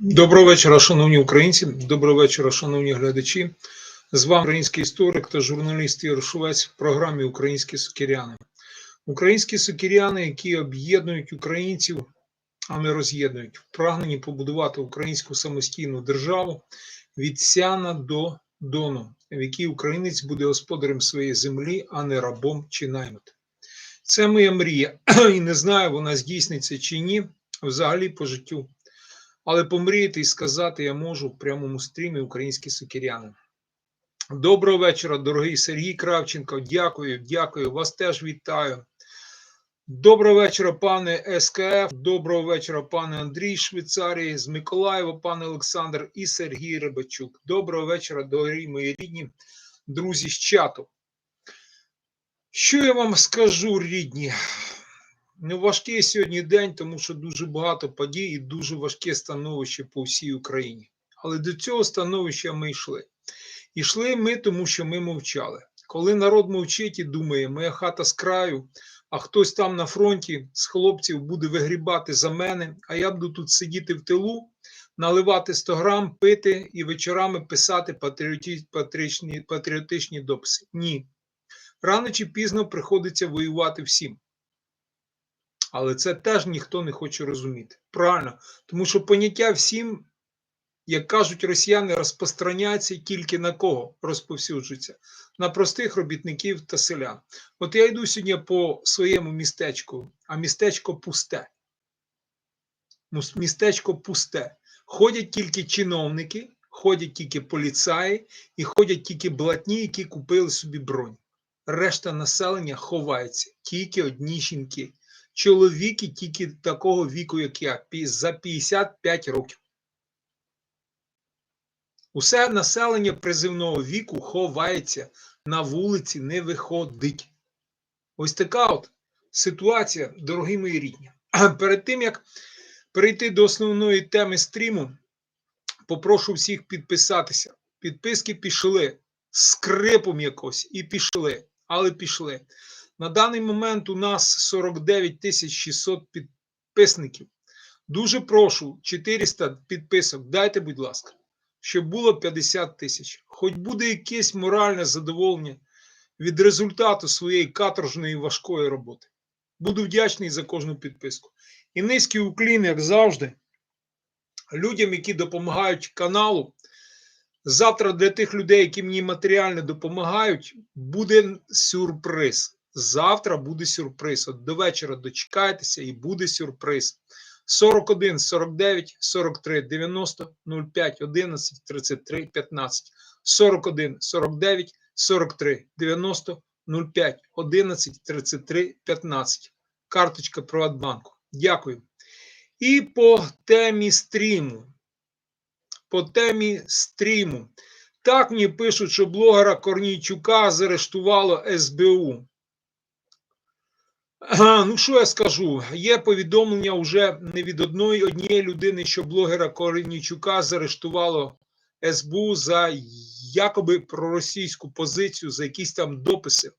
Доброго вечора, шановні українці. Доброго вечора, шановні глядачі. З вами український історик та журналіст Ігор Шувець в програмі Українські сокиряни. Українські сокиряни, які об'єднують українців, а не роз'єднують, в прагненні побудувати українську самостійну державу від сяна до дону, в якій українець буде господарем своєї землі, а не рабом чи наймитом. Це моя мрія, і не знаю, вона здійсниться чи ні, взагалі по життю. Але помріяти і сказати я можу в прямому стрімі українські сокиряни. Доброго вечора, дорогий Сергій Кравченко. Дякую, дякую. Вас теж вітаю. Доброго вечора, пане СКФ. Доброго вечора, пане Андрій Швейцарії, з Миколаєва, пане Олександр і Сергій Рибачук. Доброго вечора, дорогі мої рідні друзі з чату. Що я вам скажу, рідні? Ну, важкий сьогодні день, тому що дуже багато подій і дуже важке становище по всій Україні. Але до цього становища ми йшли. Йшли ми, тому що ми мовчали. Коли народ мовчить і думає, моя хата з краю, а хтось там на фронті з хлопців буде вигрібати за мене, а я буду тут сидіти в тилу, наливати 100 грам, пити і вечорами писати патріотичні, патріотичні дописи. Ні. Рано чи пізно приходиться воювати всім. Але це теж ніхто не хоче розуміти. Правильно, тому що поняття всім, як кажуть росіяни, розпространяється тільки на кого розповсюджується? На простих робітників та селян. От я йду сьогодні по своєму містечку, а містечко пусте. Містечко пусте. Ходять тільки чиновники, ходять тільки поліцаї і ходять тільки блатні, які купили собі бронь. Решта населення ховається, тільки одні жінки чоловіки тільки такого віку, як я, за 55 років. Усе населення призивного віку ховається на вулиці, не виходить. Ось така от ситуація, дорогі мої рідні. Перед тим як перейти до основної теми стріму, попрошу всіх підписатися. Підписки пішли скрипом якось і пішли, але пішли. На даний момент у нас 49 тисяч 600 підписників. Дуже прошу 400 підписок. Дайте, будь ласка, щоб було 50 тисяч. Хоч буде якесь моральне задоволення від результату своєї каторжної важкої роботи. Буду вдячний за кожну підписку. І низький уклін, як завжди, людям, які допомагають каналу. Завтра для тих людей, які мені матеріально допомагають, буде сюрприз. Завтра буде сюрприз. От до вечора дочекайтеся і буде сюрприз. 41 49 43 90 05 11 33 15 41 49 43 90 05 11 33 15 карточка Приватбанку. Дякую. І по темі стріму. По темі стріму. Так мені пишуть, що блогера Корнійчука заарештувало СБУ. Ну, що я скажу? Є повідомлення вже не від одної однієї людини, що блогера Корнійчука заарештувало СБУ за якоби проросійську позицію, за якісь там дописи.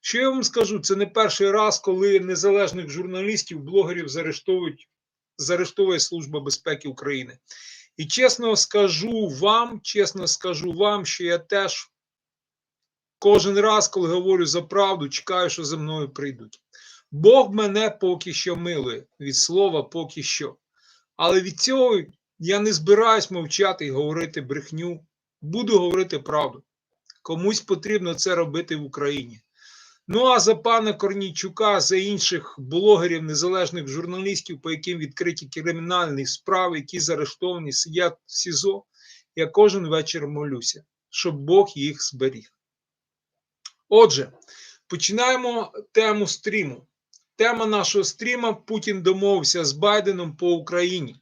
Що я вам скажу? Це не перший раз, коли незалежних журналістів, блогерів заарештовують, заарештовує Служба безпеки України. І чесно скажу вам, чесно скажу вам, що я теж кожен раз, коли говорю за правду, чекаю, що за мною прийдуть. Бог мене поки що милує від слова поки що. Але від цього я не збираюсь мовчати і говорити брехню. Буду говорити правду. Комусь потрібно це робити в Україні. Ну а за пана Корнійчука, за інших блогерів, незалежних журналістів, по яким відкриті кримінальні справи, які заарештовані, сидять в СІЗО, я кожен вечір молюся, щоб Бог їх зберіг. Отже, починаємо тему стріму. Тема нашого стріма Путін домовився з Байденом по Україні.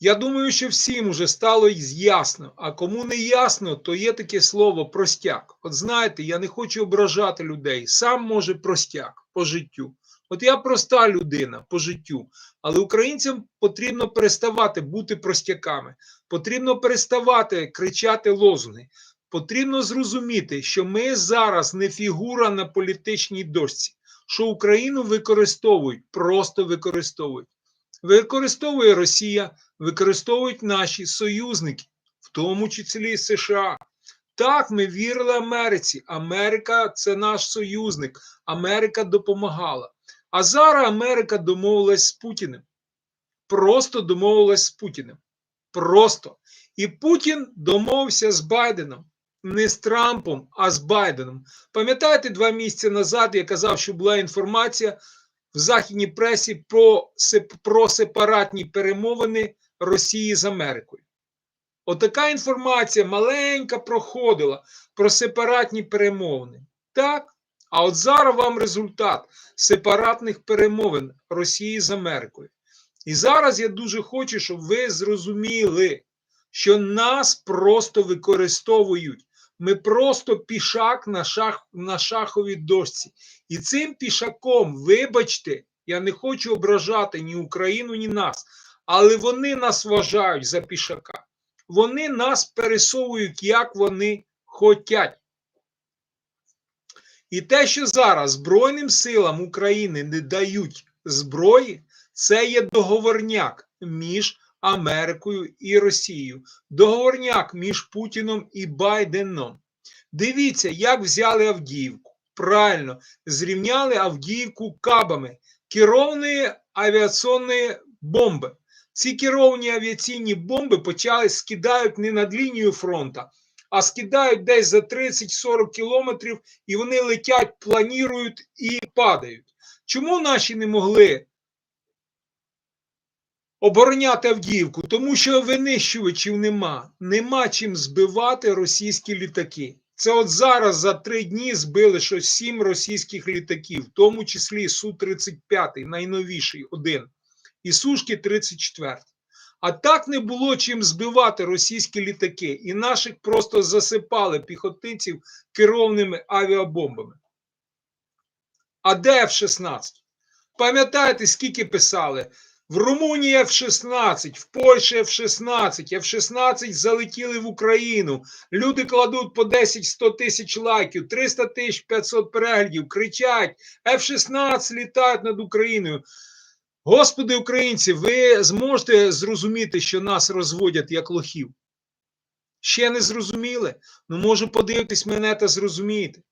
Я думаю, що всім уже стало ясно. А кому не ясно, то є таке слово простяк. От знаєте, я не хочу ображати людей. Сам може простяк по життю. От я проста людина по життю, але українцям потрібно переставати бути простяками. Потрібно переставати кричати лозунги. Потрібно зрозуміти, що ми зараз не фігура на політичній дошці, що Україну використовують, просто використовують. використовує Росія, використовують наші союзники, в тому числі США. Так, ми вірили Америці. Америка це наш союзник. Америка допомагала. А зараз Америка домовилась з Путіним. Просто домовилась з Путіним. Просто. І Путін домовився з Байденом. Не з Трампом, а з Байденом. Пам'ятаєте, два місяці назад я казав, що була інформація в західній пресі про, про сепаратні перемовини Росії з Америкою. Отака інформація маленька проходила про сепаратні перемовини. Так? А от зараз вам результат сепаратних перемовин Росії з Америкою. І зараз я дуже хочу, щоб ви зрозуміли, що нас просто використовують. Ми просто пішак на шах, на шаховій дошці. І цим пішаком, вибачте, я не хочу ображати ні Україну, ні нас, але вони нас вважають за пішака. Вони нас пересовують, як вони хотять. І те, що зараз Збройним силам України не дають зброї, це є договорняк між Америкою і Росією. Договорняк між Путіном і Байденом. Дивіться, як взяли Авдіївку. Правильно, зрівняли Авдіївку кабами керованої авіаційної бомби. Ці керовані авіаційні бомби почали скидають не над лінією фронту, а скидають десь за 30-40 кілометрів, і вони летять, планірують і падають. Чому наші не могли обороняти Авдіївку? Тому що винищувачів нема. Нема чим збивати російські літаки. Це от зараз за три дні збили щось сім російських літаків, в тому числі Су-35, найновіший один, і Сушки 34. А так не було чим збивати російські літаки, і наших просто засипали піхотинців керованими авіабомбами. А де F-16? Пам'ятаєте, скільки писали? В Румунії F-16, в Польщі F-16, F-16 залетіли в Україну. Люди кладуть по 10-100 тисяч лайків, 300 тисяч 500 переглядів, кричать: F-16 літають над Україною. Господи українці, ви зможете зрозуміти, що нас розводять як лохів? Ще не зрозуміли? Ну, може, подивитись мене та зрозуміти.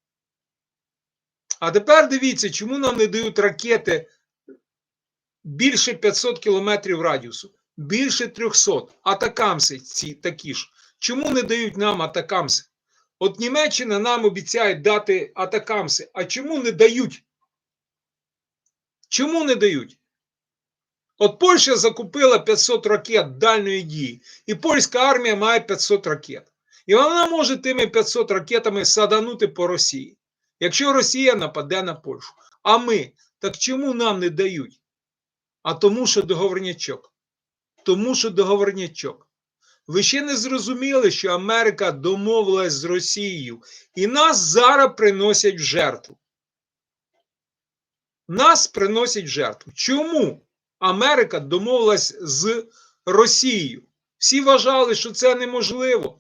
А тепер дивіться, чому нам не дають ракети більше 500 кілометрів радіусу, більше 300. Атакамси ці такі ж. Чому не дають нам атакамси? От Німеччина нам обіцяє дати атакамси. А чому не дають? Чому не дають? От Польща закупила 500 ракет дальньої дії, і польська армія має 500 ракет. І вона може тими 500 ракетами саданути по Росії, якщо Росія нападе на Польщу. А ми, так чому нам не дають? А тому, що договорнячок. Тому, що договорнячок. Ви ще не зрозуміли, що Америка домовилась з Росією, і нас зараз приносять в жертву. Нас приносять в жертву. Чому Америка домовилась з Росією? Всі вважали, що це неможливо.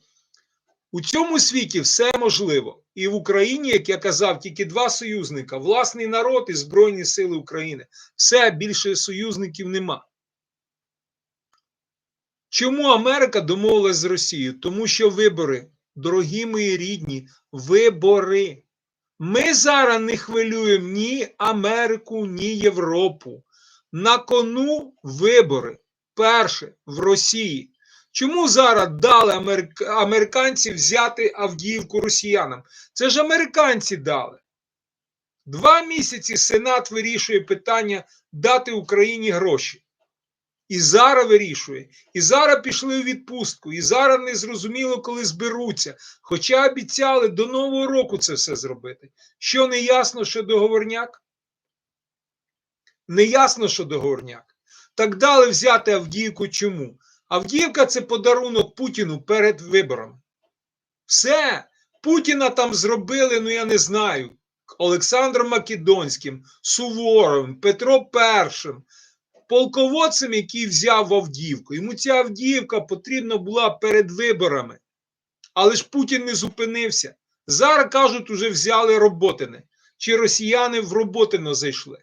У цьому світі все можливо. І в Україні, як я казав, тільки два союзника: власний народ і Збройні Сили України. Все більше союзників нема. Чому Америка домовилась з Росією? Тому що вибори, дорогі мої рідні, вибори. Ми зараз не хвилюємо ні Америку, ні Європу. На кону вибори. Перше в Росії. Чому зараз дали америк... американці взяти Авдіївку росіянам? Це ж американці дали. Два місяці Сенат вирішує питання дати Україні гроші. І зараз вирішує. І зараз пішли у відпустку. І зараз не зрозуміло, коли зберуться. Хоча обіцяли до Нового року це все зробити. Що не ясно, що договорняк? Не ясно, що договорняк. Так дали взяти Авдіївку чому? Авдіївка це подарунок Путіну перед виборами. Все. Путіна там зробили, ну я не знаю. Олександром Македонським, Суворовим, Петро І, полководцем, який взяв Авдіївку. Йому ця Авдіївка потрібна була перед виборами. Але ж Путін не зупинився. Зараз кажуть, уже взяли Роботине. Чи росіяни в Роботино зайшли?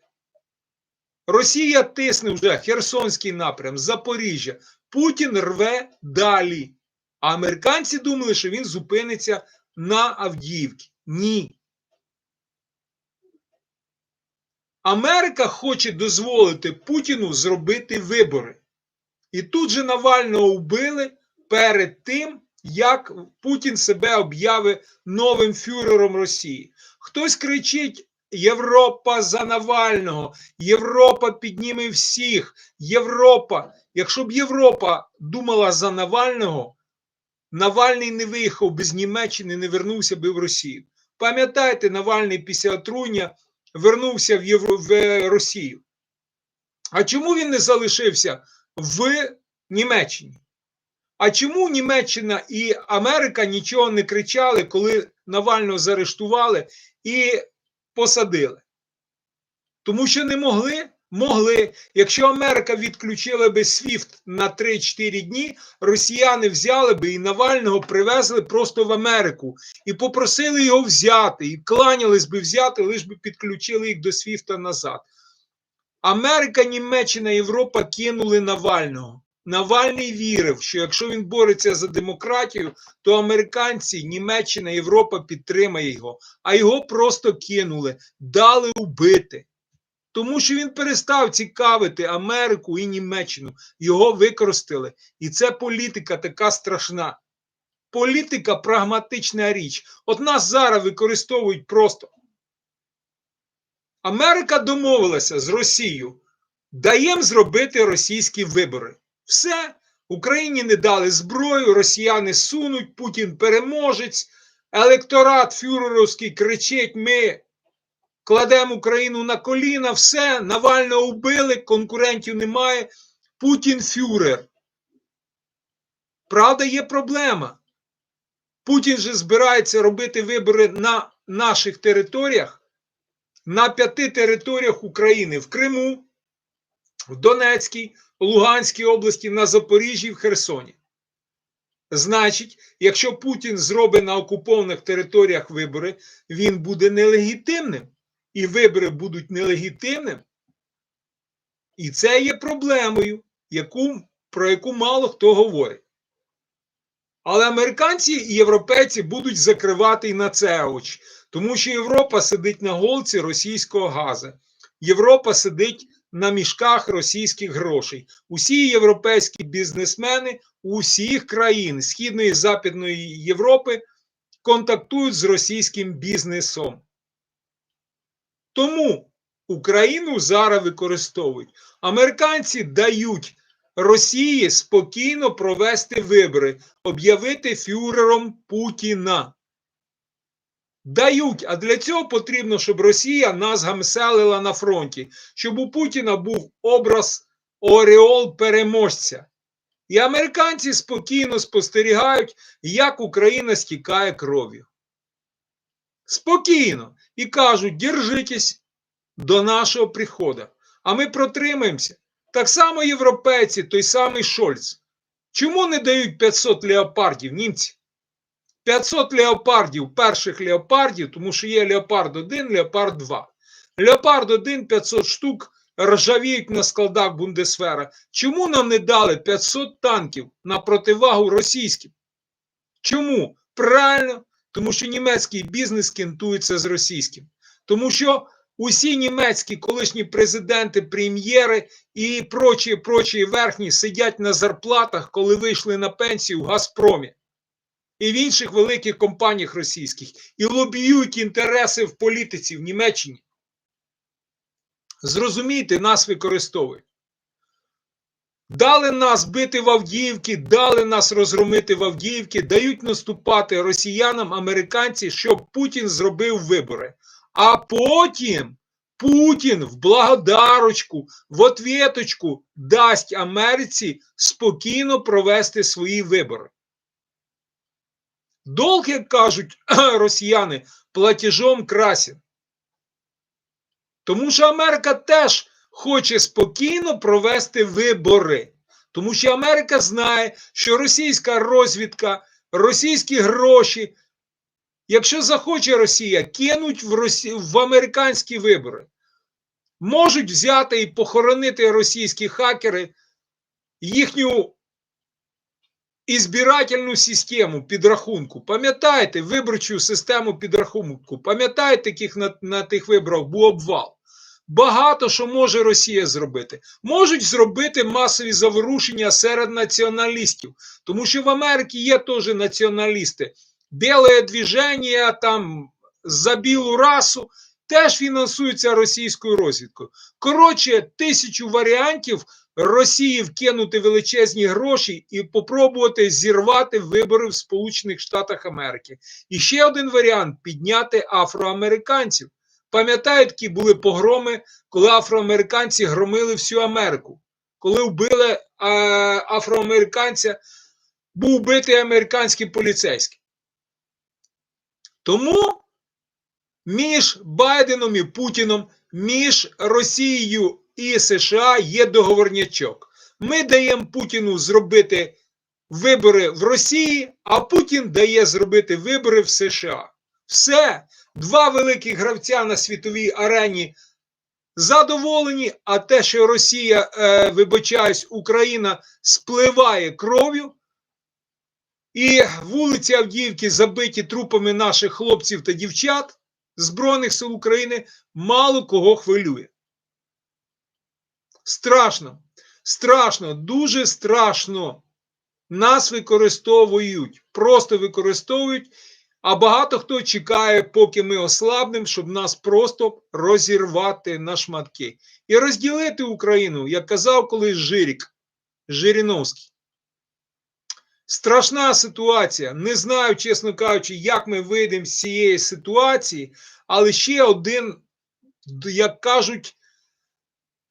Росія тисне вже Херсонський напрям, Запоріжжя. Путін рве далі. А американці думали, що він зупиниться на Авдіївці. Ні. Америка хоче дозволити Путіну зробити вибори. І тут же Навального вбили перед тим, як Путін себе об'явив новим фюрером Росії. Хтось кричить: Європа за Навального, Європа підніме всіх, Європа. Якщо б Європа думала за Навального, Навальний не виїхав би з Німеччини, не вернувся би в Росію. Пам'ятаєте, Навальний після отруєння вернувся в, Євро... в Росію. А чому він не залишився в Німеччині? А чому Німеччина і Америка нічого не кричали, коли Навального заарештували і посадили? Тому що не могли? Могли. Якщо Америка відключила би SWIFT на 3-4 дні, росіяни взяли би і Навального привезли просто в Америку і попросили його взяти, і кланялись би взяти, лиш би підключили їх до SWIFT назад. Америка, Німеччина, Європа кинули Навального. Навальний вірив, що якщо він бореться за демократію, то американці, Німеччина, Європа підтримає його, а його просто кинули, дали убити. Тому що він перестав цікавити Америку і Німеччину. Його використали. І це політика така страшна. Політика прагматична річ. От нас зараз використовують просто. Америка домовилася з Росією. Даємо зробити російські вибори. Все. Україні не дали зброю, росіяни сунуть, Путін переможець, електорат фюреровський кричить: ми кладемо Україну на коліна, все, Навального вбили, конкурентів немає. Путін фюрер. Правда, є проблема. Путін же збирається робити вибори на наших територіях, на п'яти територіях України в Криму, в Донецькій, Луганській області, на Запоріжжі, в Херсоні. Значить, якщо Путін зробить на окупованих територіях вибори, він буде нелегітимним. І вибори будуть нелегітимним. І це є проблемою, яку, про яку мало хто говорить. Але американці і європейці будуть закривати і на це очі, тому що Європа сидить на голці російського газу. Європа сидить на мішках російських грошей. Усі європейські бізнесмени усіх країн Східної і Западної Європи контактують з російським бізнесом. Тому Україну зараз використовують. Американці дають Росії спокійно провести вибори, об'явити фюрером Путіна. Дають, а для цього потрібно, щоб Росія нас гамселила на фронті, щоб у Путіна був образ Ореол переможця. І американці спокійно спостерігають, як Україна стікає кров'ю. Спокійно. І кажуть, держитесь до нашого приходу. А ми протримаємося. Так само європейці, той самий Шольц. Чому не дають 500 леопардів німці? 500 леопардів, перших леопардів, тому що є леопард 1, леопард 2. Леопард 1 500 штук ржавіють на складах Бундесфера. Чому нам не дали 500 танків на противагу російським? Чому? Правильно, тому що німецький бізнес кентується з російським. Тому що усі німецькі колишні президенти, прем'єри і прочі, прочі верхні сидять на зарплатах, коли вийшли на пенсію в Газпромі і в інших великих компаніях російських, і лобіюють інтереси в політиці в Німеччині. Зрозумійте, нас використовують. Дали нас бити в Авдіївки, дали нас розгромити в Авдіївки, дають наступати росіянам, американці, щоб Путін зробив вибори. А потім Путін в благодарочку, в отвіточку дасть Америці спокійно провести свої вибори. Долг, як кажуть росіяни, платежом красен. Тому що Америка теж хоче спокійно провести вибори. Тому що Америка знає, що російська розвідка, російські гроші, якщо захоче Росія, кинуть в, Росі... в американські вибори. можуть взяти і похоронити російські хакери їхню ізбирательну систему підрахунку. Пам'ятаєте виборчу систему підрахунку? Пам'ятаєте, яких на, на тих виборах був обвал? Багато що може Росія зробити. Можуть зробити масові заворушення серед націоналістів, тому що в Америці є теж націоналісти. Біле движення там за білу расу теж фінансуються російською розвідкою. Коротше, тисячу варіантів Росії вкинути величезні гроші і попробувати зірвати вибори в Сполучених Штатах Америки. І ще один варіант підняти афроамериканців. Пам'ятаєте, які були погроми, коли афроамериканці громили всю Америку, коли вбили е, афроамериканця, був вбитий американський поліцейський. Тому між Байденом і Путіном, між Росією і США є договорнячок. Ми даємо Путіну зробити вибори в Росії, а Путін дає зробити вибори в США. Все, два великих гравця на світовій арені задоволені, а те, що Росія, е, вибачаюсь, Україна спливає кров'ю, і вулиці Авдіївки забиті трупами наших хлопців та дівчат Збройних сил України, мало кого хвилює. Страшно, страшно, дуже страшно. Нас використовують, просто використовують, а багато хто чекає, поки ми ослабнемо, щоб нас просто розірвати на шматки і розділити Україну, як казав колись Жирік Жириновський. Страшна ситуація. Не знаю, чесно кажучи, як ми вийдемо з цієї ситуації, але ще один, як кажуть,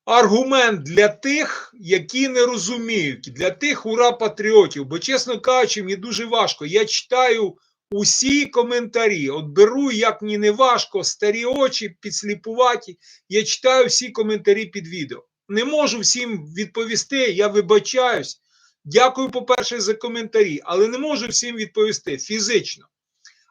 аргумент для тих, які не розуміють, для тих ура патріотів. Бо, чесно кажучи, мені дуже важко. Я читаю усі коментарі. От беру, як мені не важко, старі очі, підсліпуваті. Я читаю всі коментарі під відео. Не можу всім відповісти, я вибачаюсь. Дякую, по-перше, за коментарі, але не можу всім відповісти фізично.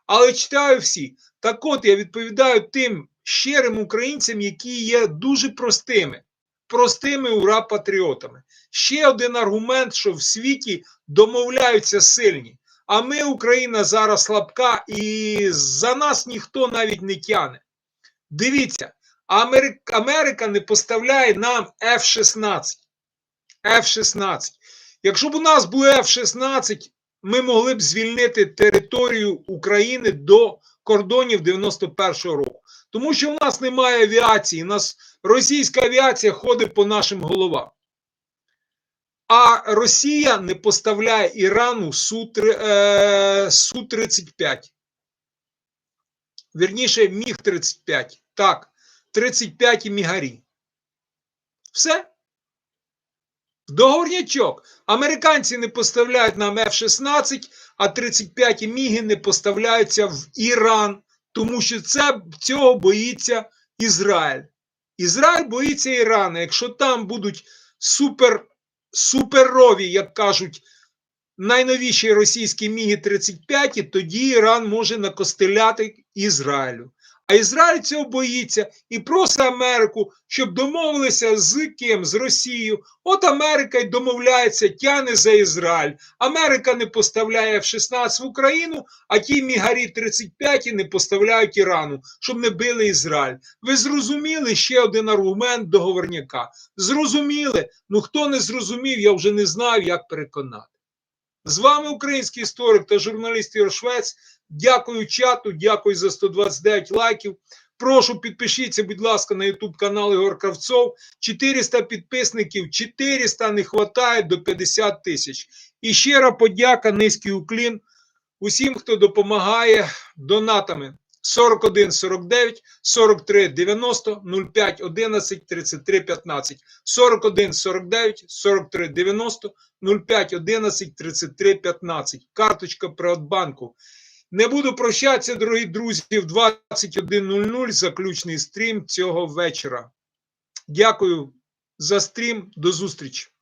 Але читаю всі. Так от я відповідаю тим щирим українцям, які є дуже простими, простими ура патріотами. Ще один аргумент, що в світі домовляються сильні. А ми, Україна, зараз слабка, і за нас ніхто навіть не тяне. Дивіться, Америка, не поставляє нам F-16. F-16. Якщо б у нас були F-16, ми могли б звільнити територію України до кордонів 91-го року. Тому що в нас немає авіації, у нас російська авіація ходить по нашим головам. А Росія не поставляє Ірану Су-35. Вірніше, Міг-35. Так, 35 і Мігарі. Все. Договорнячок. Американці не поставляють нам F-16, а 35 міги не поставляються в Іран, тому що це цього боїться Ізраїль. Ізраїль боїться Ірана. Якщо там будуть супер, суперові, як кажуть, найновіші російські міги 35, тоді Іран може накостеляти Ізраїлю. А Ізраїль цього боїться і просить Америку, щоб домовилися з ким? З Росією. От Америка й домовляється, тяне за Ізраїль. Америка не поставляє F-16 в Україну, а ті мігарі 35 не поставляють Ірану, щоб не били Ізраїль. Ви зрозуміли ще один аргумент договорняка? Зрозуміли? Ну хто не зрозумів, я вже не знаю, як переконати. З вами український історик та журналіст Ігор Швець. Дякую чату, дякую за 129 лайків. Прошу підпишіться, будь ласка, на YouTube канал Ігор Кравцов. 400 підписників, 400 не вистачає до 50 тисяч. І щира подяка, низький уклін усім, хто допомагає донатами. 41 49 43 90 05 11 33 15 41 49 43 90 05 11 33 15 карточка Приватбанку. Не буду прощатися, дорогі друзі, в 21.00 заключний стрім цього вечора. Дякую за стрім. До зустрічі.